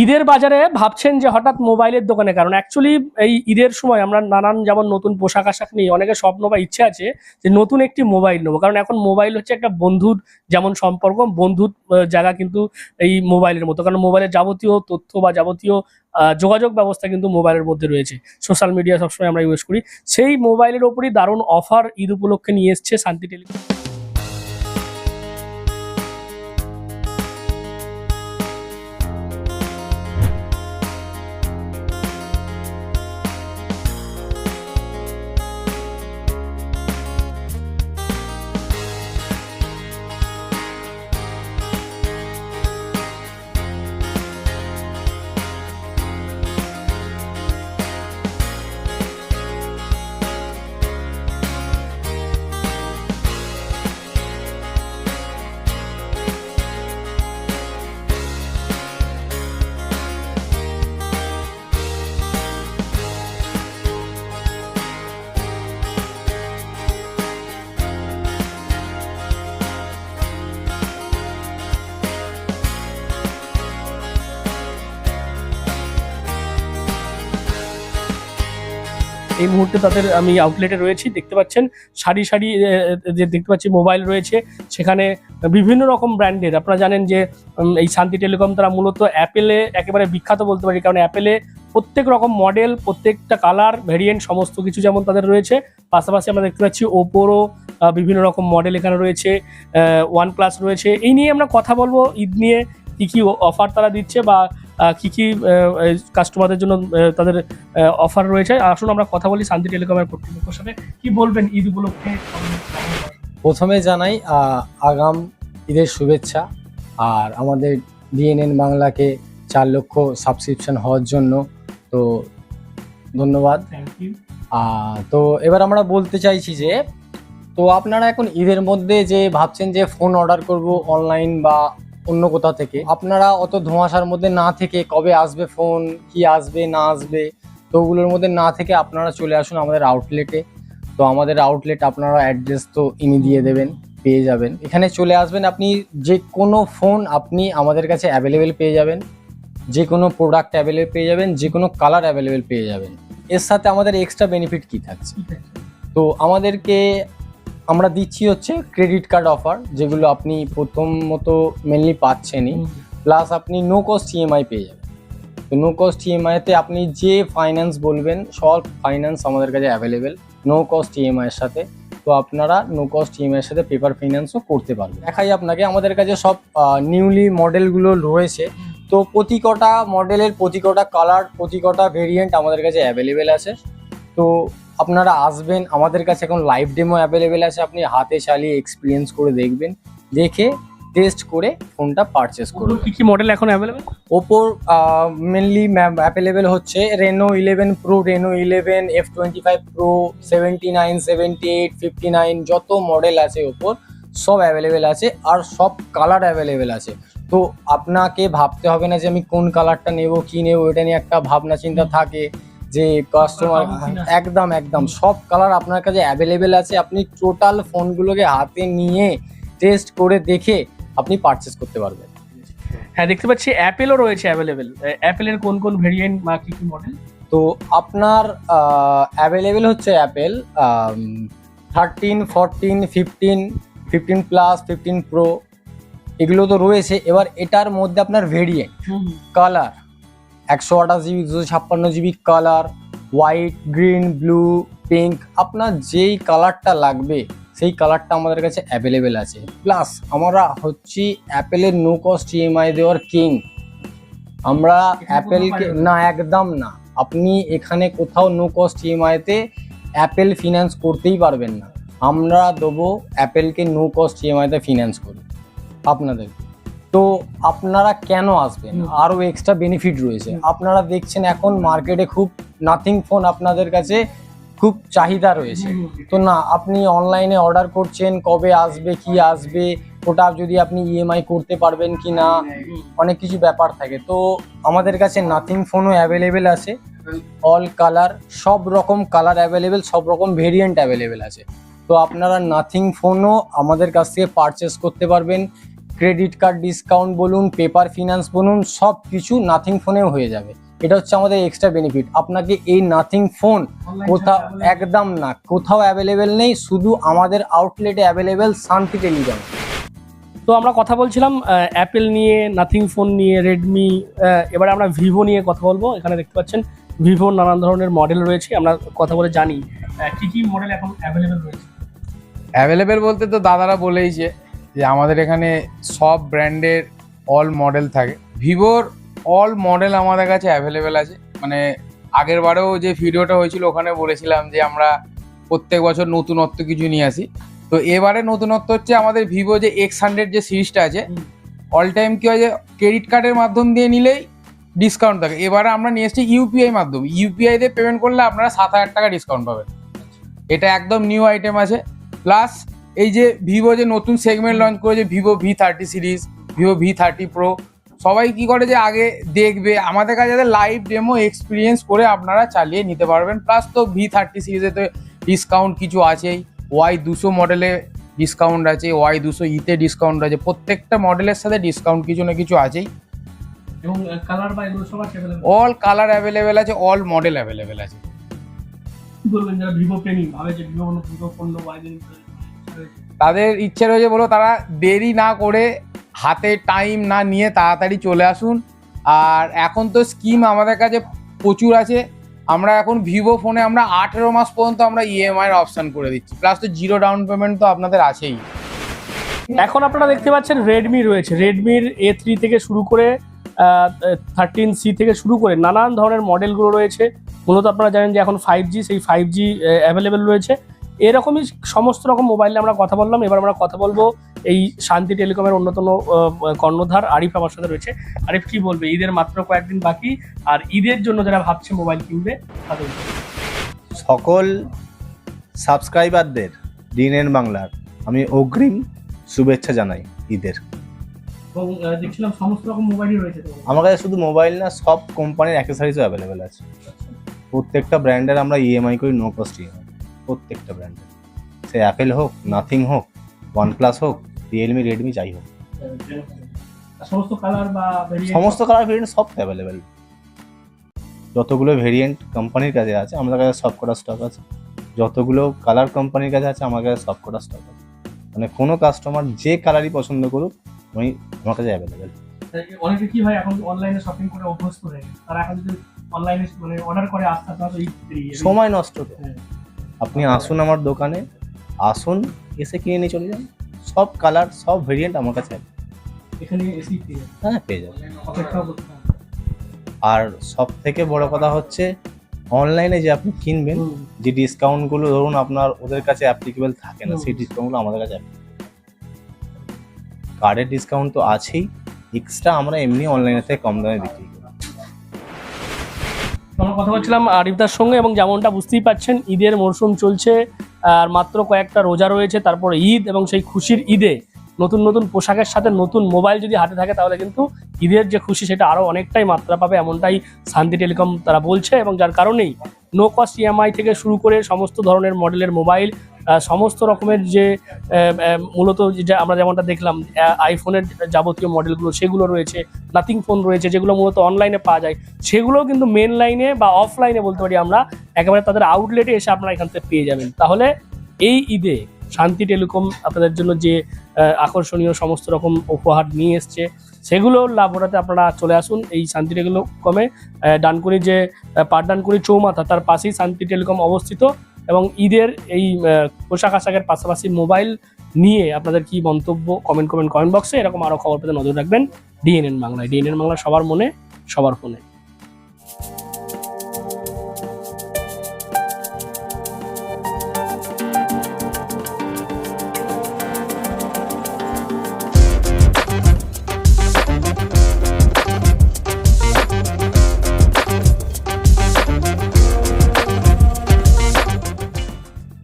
ঈদের বাজারে ভাবছেন যে হঠাৎ মোবাইলের দোকানে, কারণ অ্যাকচুয়ালি এই ঈদের সময় আমরা নানান যেমন নতুন পোশাক আশাক নিয়ে অনেকের স্বপ্ন বা ইচ্ছে আছে যে নতুন একটি মোবাইল নেব। কারণ এখন মোবাইল হচ্ছে একটা বন্ধুর যেমন সম্পর্ক, বন্ধুর জায়গা কিন্তু এই মোবাইলের মতো। কারণ মোবাইলের যাবতীয় তথ্য বা যাবতীয় যোগাযোগ ব্যবস্থা কিন্তু মোবাইলের মধ্যে রয়েছে। সোশ্যাল মিডিয়া সবসময় আমরা ইউজ করি। সেই মোবাইলের ওপরই দারুণ অফার ঈদ উপলক্ষে নিয়ে এসছে শান্তি টেলিকম। এই মুহূর্তে তাদের আমি আউটলেটে রয়েছি, দেখতে পাচ্ছেন, সারি সারি যে দেখতে পাচ্ছি মোবাইল রয়েছে, সেখানে বিভিন্ন রকম ব্র্যান্ডের আপনারা জানেন যে এই শান্তি টেলিকম তারা মূলত অ্যাপেলে একেবারে বিখ্যাত বলতে পারি, কারণ অ্যাপেলে প্রত্যেক রকম মডেল প্রত্যেকটা কালার ভেরিয়েন্ট সমস্ত কিছু যেমন তাদের রয়েছে, পাশাপাশি আমরা দেখতে পাচ্ছি ওপোরও বিভিন্ন রকম মডেল এখানে রয়েছে ওয়ান প্লাস রয়েছে। এই নিয়ে আমরা কথা বলব, ঈদ নিয়ে কী কী অফার তারা দিচ্ছে বা কি কি কাস্টমারদের জন্য তাদের অফার রয়েছে। আসুন আমরা কথা বলি শান্তি টেলিকমের কর্তৃপক্ষের সাথে। কি বলবেন ঈদ উপলক্ষে? প্রথমে জানাই আগাম ঈদের শুভেচ্ছা। আর আমাদের ডিএনএন বাংলাকে চার লক্ষ সাবস্ক্রিপশন হওয়ার জন্য তো ধন্যবাদ। তো এবার আমরা বলতে চাইছি যে তো আপনারা এখন ঈদের মধ্যে যে ভাবছেন যে ফোন অর্ডার করব অনলাইন বা অন্য কোথাও থেকে। আপনারা অত ধোঁয়াশার মধ্যে না থেকে কবে আসবে ফোন কি আসবে না আসবে তো ওগুলোর মধ্যে না থেকে আপনারা চলে আসুন আমাদের আউটলেটে তো আমাদের আউটলেট আপনারা অ্যাড্রেস তো ইনি দিয়ে দেবেন পেয়ে যাবেন। এখানে চলে আসবেন আপনি যে কোনো ফোন আপনি আমাদের কাছে অ্যাভেলেবেল পেয়ে যাবেন। যে কোনো প্রোডাক্ট অ্যাভেলেবেল পেয়ে যাবেন যে কোনো কালার অ্যাভেলেবেল পেয়ে যাবেন। এর সাথে আমাদের এক্সট্রা বেনিফিট কি থাকছে? তো আমাদেরকে আমরা দিচ্ছি হচ্ছে ক্রেডিট কার্ড অফার যেগুলো আপনি প্রথমত মেনলি পাচ্ছেনই প্লাস আপনি নো কস্ট ইএমআই পেয়ে যাবেন। তো নো কস্ট ইএমআইতে আপনি যে ফাইন্যান্স বলবেন সব ফাইন্যান্স আমাদের কাছে অ্যাভেলেবেল নো কস্ট ইএমআইয়ের সাথে। তো আপনারা নো কস্ট ইএমআইয়ের সাথে পেপার ফাইন্যান্সও করতে পারবেন। দেখাই আপনাকে আমাদের কাছে সব নিউলি মডেলগুলো রয়েছে। তো প্রতি কটা মডেলের প্রতি কটা কালার প্রতি কটা ভেরিয়েন্ট আমাদের কাছে অ্যাভেলেবেল আছে। তো আপনারা আসবেন আমাদের কাছে এখন লাইভ ডেমো অ্যাভেলেবেল আছে আপনি হাতে চালিয়ে এক্সপিরিয়েন্স করে দেখবেন দেখে টেস্ট করে ফোনটা পারচেস করুন কি কি মডেল এখন অ্যাভেলেবেল ওপোর মেনলি অ্যাভেলেবেল হচ্ছে Reno eleven pro Reno eleven F twenty five pro seventy nine seventy eight fifty nine যত মডেল আছে ওপোর সব অ্যাভেলেবেল আছে আর সব কালার অ্যাভেলেবেল আছে। তো আপনাকে ভাবতে হবে না যে আমি কোন কালারটা নেব কি নেব এটা নিয়ে একটা ভাবনা চিন্তা থাকে। যে কাস্টমার একদম একদম। সব কালার আপনার কাছে অ্যাভেলেবেল আছে। আপনি টোটাল ফোনগুলোকে হাতে নিয়ে টেস্ট করে দেখে আপনি পারচেস করতে পারবেন। হ্যাঁ দেখতে পাচ্ছি অ্যাপেলও রয়েছে অ্যাভেলেবেল অ্যাপেলের কোন কোন ভেরিয়েন্ট বা কি কি মডেল তো আপনার অ্যাভেলেবেল হচ্ছে Apple thirteen fourteen fifteen fifteen plus fifteen pro এগুলো তো রয়েছে। এবার এটার মধ্যে আপনার ভেরিয়েন্ট কালার একশো আঠাশ জিবি দুশো ছাপ্পান্ন GB colour white green blue pink আপনার যেই কালারটা লাগবে সেই কালারটা আমাদের কাছে অ্যাভেলেবেল আছে। প্লাস আমরা হচ্ছি অ্যাপেলের নো কস্ট ইএমআই দেওয়ার কিং আমরা অ্যাপেলকে না একদম না। আপনি এখানে কোথাও নো কস্ট ইএমআইতে অ্যাপেল ফিনান্স করতেই পারবেন না। আমরা দেবো অ্যাপেলকে নো কস্ট ইএমআইতে ফিনান্স করি। আপনাদের তো আপনারা কেন আসবেন? আরও এক্সট্রা বেনিফিট রয়েছে। আপনারা দেখছেন এখন মার্কেটে খুব নাথিং ফোন আপনাদের কাছে খুব চাহিদা রয়েছে। তো না আপনি অনলাইনে অর্ডার করছেন কবে আসবে কি আসবে ওটা যদি আপনি ইএমআই করতে পারবেন কি না অনেক কিছু ব্যাপার থাকে। তো আমাদের কাছে নাথিং ফোনও অ্যাভেলেবেল আছে। অল কালার সব রকম কালার অ্যাভেলেবেল সব রকম ভেরিয়েন্ট অ্যাভেলেবেল আছে। তো আপনারা নাথিং ফোনও আমাদের কাছ থেকে পারচেস করতে পারবেন। ক্রেডিট কার্ড ডিসকাউন্ট বলুন পেপার ফিনান্স বলুন সব কিছু নাথিং ফোনেও হয়ে যাবে। এটা হচ্ছে আমাদের এক্সট্রা বেনিফিট আপনাকে এই নাথিং ফোন কোথাও একদম না কোথাও অ্যাভেলেবেল নেই শুধু আমাদের আউটলেটে অ্যাভেলেবেল শান্তি টেলিগ্রাম তো আমরা কথা বলছিলাম অ্যাপেল নিয়ে নাথিং ফোন নিয়ে রেডমি এবারে আমরা ভিভো নিয়ে কথা বলব। এখানে দেখতে পাচ্ছেন ভিভোর নানান ধরনের মডেল রয়েছে আমরা কথা বলে জানি কি কি মডেল এখন অ্যাভেলেবেল রয়েছে। অ্যাভেলেবেল বলতে তো দাদারা বলেই যে আমাদের এখানে সব ব্র্যান্ডের অল মডেল থাকে। ভিভোর অল মডেল আমাদের কাছে অ্যাভেলেবেল আছে। মানে আগের বারেও যে ভিডিওটা হয়েছিল ওখানে বলেছিলাম যে আমরা প্রত্যেক বছর নতুনত্ব কিছু নিয়ে আসি। তো এবারে নতুনত্ব হচ্ছে আমাদের ভিভো যে এক্স হান্ড্রেড যে সিরিজটা আছে অল টাইম কি হয় যে ক্রেডিট কার্ডের মাধ্যম দিয়ে নিলেই ডিসকাউন্ট থাকে। এবারে আমরা নিয়ে এসেছি ইউপিআই মাধ্যমে। ইউপিআই দিয়ে পেমেন্ট করলে আপনারা সাত হাজার টাকা ডিসকাউন্ট পাবেন। এটা একদম নিউ আইটেম আছে। প্লাস এই যে ভিভো যে নতুন সেগমেন্ট লঞ্চ করেছে Vivo V thirty series Vivo V thirty pro সবাই কি করে যে আগে দেখবে? আমাদের কাছে যাতে লাইভ ডেমো এক্সপিরিয়েন্স করে আপনারা চালিয়ে নিতে পারবেন। প্লাস তো ভি থার্টি সিরিজেতে ডিসকাউন্ট কিছু আছেই। ওয়াই দুশো মডেলে ডিসকাউন্ট আছে ওয়াই দুশো ইতে ডিসকাউন্ট আছে। প্রত্যেকটা মডেলের সাথে ডিসকাউন্ট কিছু না কিছু আছেই। অল কালার অ্যাভেলেবেল আছে অল মডেল অ্যাভেলেবেল আছে বলবেন যারা ভিভো প্রেমী ভাবে যে ভিভো ভিভো ফোন ওয়াই তাদের ইচ্ছে রয়েছে বলো তারা দেরি না করে হাতে টাইম না নিয়ে তাড়াতাড়ি চলে আসুন। আর এখন তো স্কিম আমাদের কাছে প্রচুর আছে। আমরা এখন ভিভো ফোনে আমরা আঠেরো মাস পর্যন্ত আমরা ইএমআই এর অপশান করে দিচ্ছি। প্লাস তো জিরো ডাউন পেমেন্ট তো আপনাদের আছেই। এখন আপনারা দেখতে পাচ্ছেন রেডমি রয়েছে। রেডমির এ থ্রি থেকে শুরু করে থার্টিন সি থেকে শুরু করে নানান ধরনের মডেলগুলো রয়েছে। মূলত আপনারা জানেন যে এখন ফাইভ জি সেই ফাইভ জি অ্যাভেলেবেল রয়েছে। এরকমই সমস্ত রকম মোবাইলে আমরা কথা বললাম। এবার আমরা কথা বলব এই শান্তি টেলিকমের অন্যতম কর্ণধার আরিফ আমার সাথে রয়েছে। আরিফ কি বলবে? ঈদের মাত্র কয়েকদিন বাকি আর ঈদের জন্য যারা ভাবছে মোবাইল কিনবে তাদের সকল সাবস্ক্রাইবারদের দিনের বাংলার আমি অগ্রিম শুভেচ্ছা জানাই ঈদের। এবং দেখছিলাম সমস্ত রকম মোবাইলই রয়েছে আমার কাছে শুধু মোবাইল না সব কোম্পানির অ্যাক্সেসরিজও অ্যাভেলেবেল আছে। প্রত্যেকটা ব্র্যান্ডের আমরা ইএমআই করি নো কস্ট ইএমআই প্রত্যেকটা ব্র্যান্ডের সে অ্যাপেল হোক নাথিং হোক ওয়ানপ্লাস হোক রিয়েলমি রেডমি যাই হোক। সমস্ত কালার বা সমস্ত কালার ভেরিয়েন্ট সব অ্যাভেলেবেল যতগুলো ভেরিয়েন্ট কোম্পানির কাছে আছে আমাদের কাছে সব কটা স্টক আছে। যতগুলো কালার কোম্পানির কাছে আছে আমার কাছে সব কটা স্টক আছে। মানে কোনো কাস্টমার যে কালারই পছন্দ করুক আমি আমার কাছে অ্যাভেলেবেল অনেকে কি হয় এখন অনলাইনে শপিং করে অভ্যস্ত হয়ে তারা এখন যদি অনলাইনে মানে অর্ডার করে আস্তে। সময় নষ্ট তো। হ্যাঁ। আপনি আসুন আমার দোকানে আসুন এসে কিনে নিয়ে চলে যান সব কালার সব ভেরিয়েন্ট আমার কাছে আছে। এখানে। হ্যাঁ পেয়ে যাবেন। আর সব থেকে বড় কথা হচ্ছে অনলাইনে যে আপনি কিনবেন যে ডিসকাউন্টগুলো ধরুন আপনার ওদের কাছে অ্যাপ্লিকেবল থাকে না সেই ডিসকাউন্টগুলো আমাদের কাছে কার্ডের ডিসকাউন্ট তো আছেই এক্সট্রা আমরা এমনি অনলাইনে থেকে কম দামে বিক্রি কথা বলছিলাম আরিফদার সঙ্গে এবং যেমনটা বুঝতেই পাচ্ছেন, ঈদের মরশুম চলছে, আর মাত্র কয়েকটা রোজা রয়েছে, তারপর ঈদ এবং সেই খুশির ঈদে নতুন নতুন পোশাকের সাথে নতুন মোবাইল যদি হাতে থাকে, তাহলে কিন্তু ঈদের যে খুশি সেটা আরও অনেকটাই মাত্রা পাবে, এমনটাই শান্তি টেলিকম তারা বলছে এবং যার কারণেই নো কস্ট ইএমআই থেকে শুরু করে সমস্ত ধরনের মডেলের মোবাইল সমস্ত রকমের যে মূলত যেটা আমরা যেমনটা দেখলাম আইফোনের যাবতীয় মডেলগুলো সেগুলো রয়েছে নাথিং ফোন রয়েছে, যেগুলো মূলত অনলাইনে পাওয়া যায়। সেগুলোও কিন্তু মেন লাইনে বা অফলাইনে বলতে পারি আমরা, একেবারে তাদের আউটলেটে এসে আপনারা এখান থেকে পেয়ে যাবেন। তাহলে এই ঈদে শান্তি টেলিকম আপনাদের জন্য যে আকর্ষণীয় সমস্ত রকম উপহার নিয়ে এসছে সেগুলোর লাভ ওঠাতে আপনারা চলে আসুন, এই শান্তি টেলিকমে ডানকুনি যে পাট পাটডানকুনি চৌমাথা, তার পাশেই শান্তি টেলিকম অবস্থিত এবং ঈদের এই পোশাক আশাকের পাশাপাশি মোবাইল নিয়ে আপনাদের কি মন্তব্য কমেন্ট কমেন্ট কমেন্ট বক্সে এরকম আরও খবর পেতে নজর রাখবেন। ডিএনএন বাংলায় ডিএনএন বাংলা সবার মনে, সবার ফোনে।